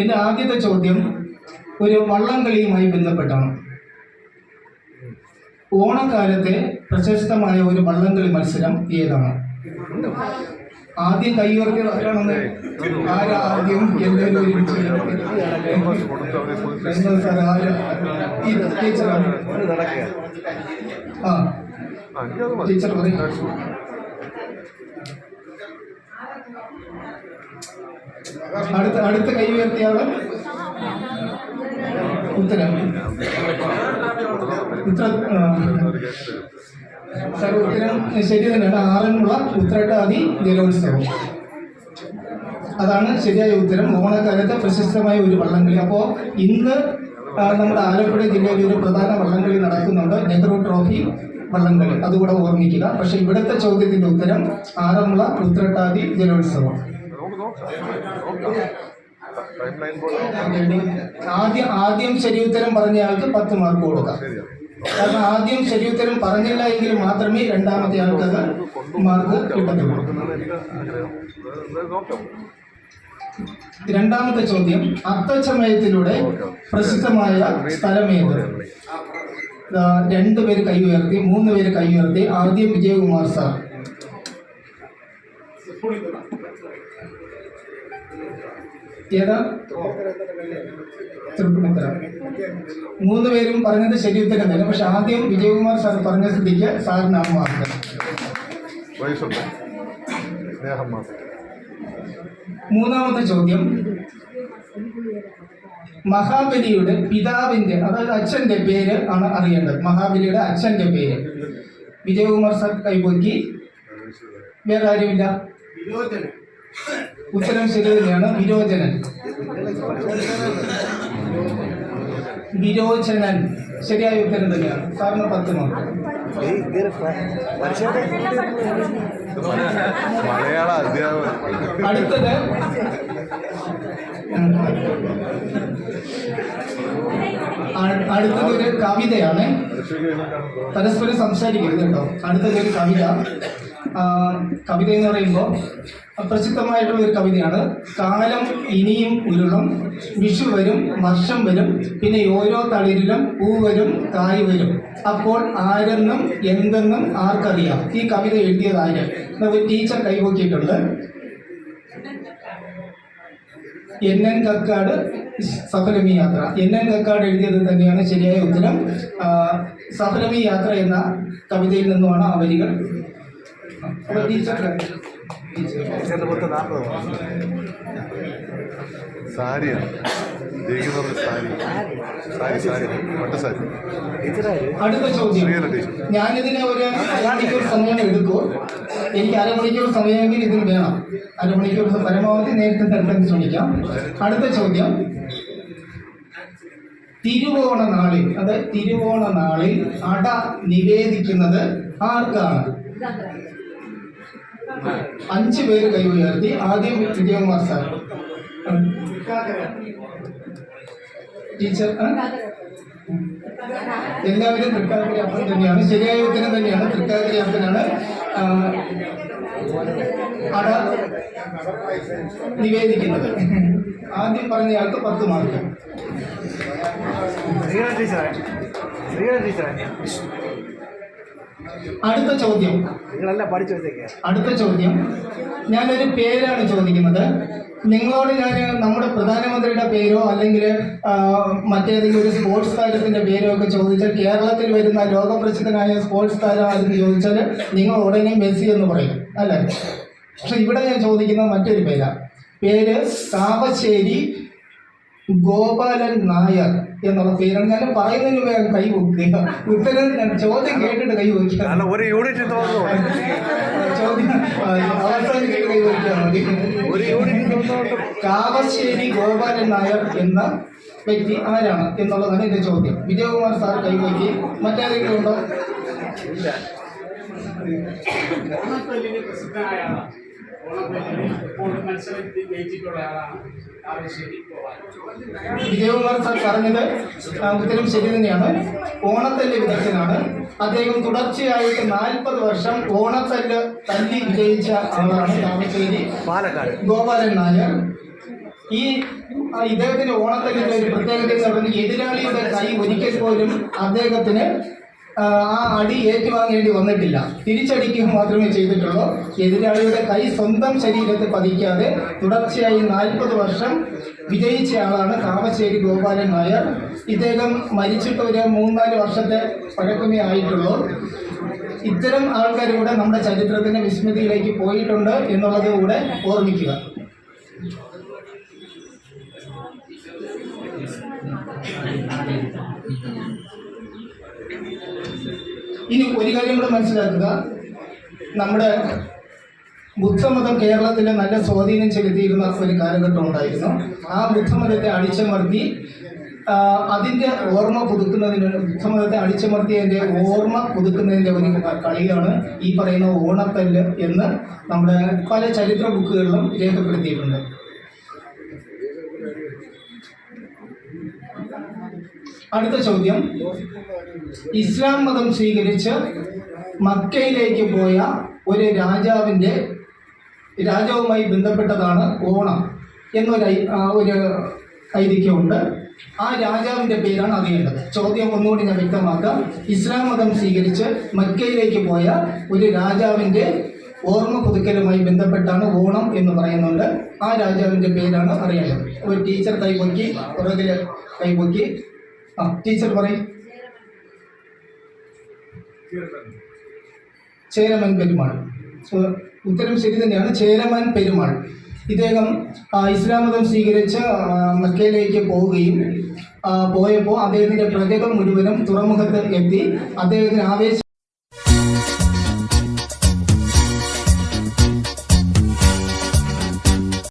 എന്റെ ആദ്യത്തെ ചോദ്യം ഒരു വള്ളംകളിയുമായി ബന്ധപ്പെട്ടാണ്. ഓണക്കാലത്തെ പ്രശസ്തമായ ഒരു വള്ളംകളി മത്സരം ഏതാണ്? ആദ്യം കൈയുയർത്തി ആരാണെന്ന് ആരാ ആദ്യം എല്ലാവരും ആ ടീച്ചർ പറയും. അടുത്ത അടുത്ത കൈ ഉയർത്തിയാൾ ഉത്തരം. സാർ ഉത്തരം. ശരി തന്നെയാണ് ആറന്മുള ഉത്രട്ടാതി ജലോത്സവം. അതാണ് ശരിയായ ഉത്തരം. ഓണക്കാലത്ത് പ്രശസ്തമായ ഒരു വള്ളംകളി. അപ്പോൾ ഇന്ന് നമ്മുടെ ആലപ്പുഴ ജില്ലയിൽ ഒരു പ്രധാന വള്ളംകളി നടക്കുന്നുണ്ട്. നെഹ്റു ട്രോഫി. വള്ളംകളി അതുകൂടെ ഓർമ്മിക്കുക. പക്ഷെ ഇവിടുത്തെ ചോദ്യത്തിന്റെ ഉത്തരം ആറന്മുള ഉത്രട്ടാതി ജലോത്സവം. ആദ്യം ആദ്യം ശരി ഉത്തരം പറഞ്ഞയാൾക്ക് പത്ത് മാർക്ക് കൊടുക്കാം. കാരണം ആദ്യം ശരി ഉത്തരം പറഞ്ഞില്ല എങ്കിൽ മാത്രമേ രണ്ടാമത്തെ ആൾക്ക് അത് മാർക്ക് കിട്ടത്തുള്ളൂ. രണ്ടാമത്തെ ചോദ്യം അത്തച്ചമയത്തിലൂടെ പ്രസിദ്ധമായ സ്ഥലമേത്? ദാ രണ്ടുപേര് കൈ ഉയർത്തി മൂന്ന് പേര് കൈ ഉയർത്തി. ആദ്യം വിജയകുമാർ സാർ. ഏതാ? തൃപ്പൂണിത്തറ. മൂന്ന് പേരും പറഞ്ഞത് ശരി ഉത്തരം തന്നെ. പക്ഷെ ആദ്യം വിജയകുമാർ സാർ പറഞ്ഞ സ്ഥിതിക്ക് സാറിനാണ് മാർക്ക് മൂന്നാമത്തെ ചോദ്യം. മഹാബലിയുടെ പിതാവിന്റെ അതായത് അച്ഛന്റെ പേര് ആണ് അറിയേണ്ടത്. മഹാബലിയുടെ അച്ഛന്റെ പേര്. വിജയകുമാർ സർ കൈപൊക്കി. വേറെ ആരുമില്ല ഉത്തരം ശരി തന്നെയാണ് വിരോചനൻ. വിരോചനൻ. ശരിയായ ഉത്തരം തന്നെയാണ്. സാറിന് പത്ത് മാർക്ക്. അധ്യാപകൻ. അടുത്തത് അടുത്തത് ഒരു കവിതയാണ്. പരസ്പരം സംസാരിക്കരുത് കേട്ടോ. അടുത്തത് ഒരു കവിത. കവിത എന്ന് പറയുമ്പോൾ പ്രസിദ്ധമായിട്ടുള്ള ഒരു കവിതയാണ്. കാലം ഇനിയും ഉരുളും വിഷു വരും വർഷം വരും പിന്നെ ഓരോ തളിരിലും പൂ വരും കായ് വരും. അപ്പോൾ ആരെന്നും എന്തെന്നും ആർക്കറിയാം. ഈ കവിത എഴുതിയത് ആര്? Teacher കൈവക്കിയിട്ടുണ്ട് N N Kakkad Saphalamee Yathra. N N Kakkad എഴുതിയത് തന്നെയാണ് ശരിയായ ഉത്തരം. സഫലമി യാത്ര എന്ന കവിതയിൽ നിന്നുമാണ് ആ വരികൾ. അപ്പോൾ ടീച്ചർ സാരിയാണ് ജയിക്കുന്ന സാരി. സാരി സാരി. പട്ട് സാരി. അടുത്ത ചോദ്യം. ശ്രീകല ടീച്ചർ. ഞാനിതിന് ഒരു അരമണിക്കൂർ സമയം എടുക്കും. എനിക്ക് അരമണിക്കൂർ സമയമെങ്കിൽ ഇതിന് വേണം. അരമണിക്കൂർ പരമാവധി നേരത്തെ നിർത്താൻ ശ്രമിക്കാം. അടുത്ത ചോദ്യം. തിരുവോണ നാളിൽ അത് തിരുവോണ നാളിൽ അട നിവേദിക്കുന്നത് ആർക്കാണ്? അഞ്ച് പേര് കൈ ഉയർത്തി ആദ്യം വിജയകുമാർ സാർ. ടീച്ചർ? എല്ലാവരും തൃക്കാക്കര അപ്പൻ തന്നെയാണ്. ശരിയായ ഉത്തരം തന്നെയാണ്. തൃക്കാക്കര അപ്പനാണ്. അട നിവേദിക്കുന്നത്. ആദ്യം പറഞ്ഞയാൾക്ക് പത്ത് മാർക്ക്. ടീച്ചറെ ടീച്ചറെ അടുത്ത ചോദ്യം. അടുത്ത ചോദ്യം. ഞാനൊരു പേരാണ് ചോദിക്കുന്നത്. നിങ്ങളോട് ഞാൻ നമ്മുടെ പ്രധാനമന്ത്രിയുടെ പേരോ അല്ലെങ്കിൽ മറ്റേതെങ്കിലും ഒരു സ്പോർട്സ് താരത്തിന്റെ പേരോ ഒക്കെ ചോദിച്ചാൽ കേരളത്തിൽ വരുന്ന ലോകപ്രസിദ്ധനായ സ്പോർട്സ് താരം ആരെന്ന് ചോദിച്ചാൽ നിങ്ങൾ ഉടനെ മെസ്സി എന്ന് പറയും. അല്ലേ? പക്ഷെ ഇവിടെ ഞാൻ ചോദിക്കുന്ന മറ്റൊരു പേരാണ് പേര് കാവശ്ശേരി ഗോപാലൻ നായർ. പറയുന്നതിന് കൈ ഉത്തരം ചോദ്യം കേട്ടിട്ട് കൈ കാരണം ഒരു യൂണിറ്റ് തോന്നുന്നു ചോദ്യം കൈ മതി ഒരു യൂണിറ്റ് കാവശ്ശേരി ഗോപാലൻ നായർ എന്ന വ്യക്തി ആരാണ് എന്നുള്ളതാണ് എന്റെ ചോദ്യം. വിജയകുമാർ സാർ കൈവയ്ക്ക് മറ്റാരെങ്കിലും ഉണ്ടോ? മത്സരത്തിൽ ജയിച്ചിട്ടുള്ള ആളാണ് വിജയകുമാർ സാർ പറഞ്ഞത് ഉത്തരം ശരി തന്നെയാണ്. ഓണത്തല്ല് വിദഗ്ധനാണ് അദ്ദേഹം തുടർച്ചയായിട്ട് നാൽപ്പത് വർഷം ഓണത്തല്ല് തല്ലി വിജയിച്ച ആളാണ് താമശ്ശേരി പാലക്കാട്. ഗോപാലൻ നായർ. ഈ ഇദ്ദേഹത്തിന്റെ ഓണത്തല്ലിന്റെ ഒരു പ്രത്യേകത എന്ന് എതിരാളിയുടെ കൈ ഒരിക്കൽ പോലും അദ്ദേഹത്തിന് ആ, അടി ഏറ്റുവാങ്ങേണ്ടി വന്നിട്ടില്ല. തിരിച്ചടിക്കുക മാത്രമേ ചെയ്തിട്ടുള്ളൂ. എതിരാളിയുടെ കൈ സ്വന്തം ശരീരത്തെ പതിക്കാതെ തുടർച്ചയായി നാൽപ്പത് വർഷം വിജയിച്ച ആളാണ് കാവശ്ശേരി ഗോപാലൻ നായർ. ഇദ്ദേഹം മരിച്ചിട്ട് ഒരു മൂന്നാൽ വർഷത്തെ പഴക്കമേ ആയിട്ടുള്ളൂ. ഇത്തരം ആൾക്കാർ കൂടെ നമ്മുടെ ചരിത്രത്തിന്റെ വിസ്മൃതിയിലേക്ക് പോയിട്ടുണ്ട് എന്നുള്ളത് കൂടെ ഓർമ്മിക്കുക. ഇനി ഒരു കാര്യം കൂടെ മനസ്സിലാക്കുക. നമ്മുടെ ബുദ്ധമതം കേരളത്തിൽ നല്ല സ്വാധീനം ചെലുത്തിയിരുന്ന ഒരു കാലഘട്ടം ഉണ്ടായിരുന്നു. ആ ബുദ്ധമതത്തെ അടിച്ചമർത്തി അതിന്റെ ഓർമ്മ പുതുക്കുന്നതിന് ബുദ്ധമതത്തെ അടിച്ചമർത്തിയതിന്റെ ഓർമ്മ പുതുക്കുന്നതിന്റെ ഒരു കളിയാണ് ഈ പറയുന്ന ഓണത്തല്ല് എന്ന് നമ്മുടെ പല ചരിത്ര ബുക്കുകളിലും രേഖപ്പെടുത്തിയിട്ടുണ്ട്. അടുത്ത ചോദ്യം. ഇസ്ലാം മതം സ്വീകരിച്ച് മക്കയിലേക്ക് പോയ ഒരു രാജാവിന്റെ രാജാവുമായി ബന്ധപ്പെട്ടതാണ് ഓണം എന്നൊരു ഒരു ഐതിഹ്യമുണ്ട്. ആ രാജാവിന്റെ പേരാണ് അറിയേണ്ടത്. ചോദ്യം ഒന്നുകൂടി ഞാൻ വ്യക്തമാക്കാം. ഇസ്ലാം മതം സ്വീകരിച്ച് മക്കയിലേക്ക് പോയ ഒരു രാജാവിന്റെ ഓർമ്മ പുതുക്കലുമായി ബന്ധപ്പെട്ടാണ് ഓണം എന്ന് പറയുന്നുണ്ട്. ആ രാജാവിന്റെ പേരാണ് അറിയേണ്ടത്. ഒരു ടീച്ചർ കൈപൊക്കി പുറകിൽ കൈപൊക്കി ടീച്ചർ പറയും. ചേരമൻ പെരുമാൾ. സോ, ഉത്തരം ശരി തന്നെയാണ്. ചേരമൻ പെരുമാൾ. ഇദ്ദേഹം ഇസ്ലാം മതം സ്വീകരിച്ച് മക്കയിലേക്ക് പോവുകയും പോയപ്പോൾ അദ്ദേഹത്തിന്റെ പ്രജകൾ മുഴുവനും തുറമുഖത്ത് എത്തി അദ്ദേഹത്തിന് ആവേശം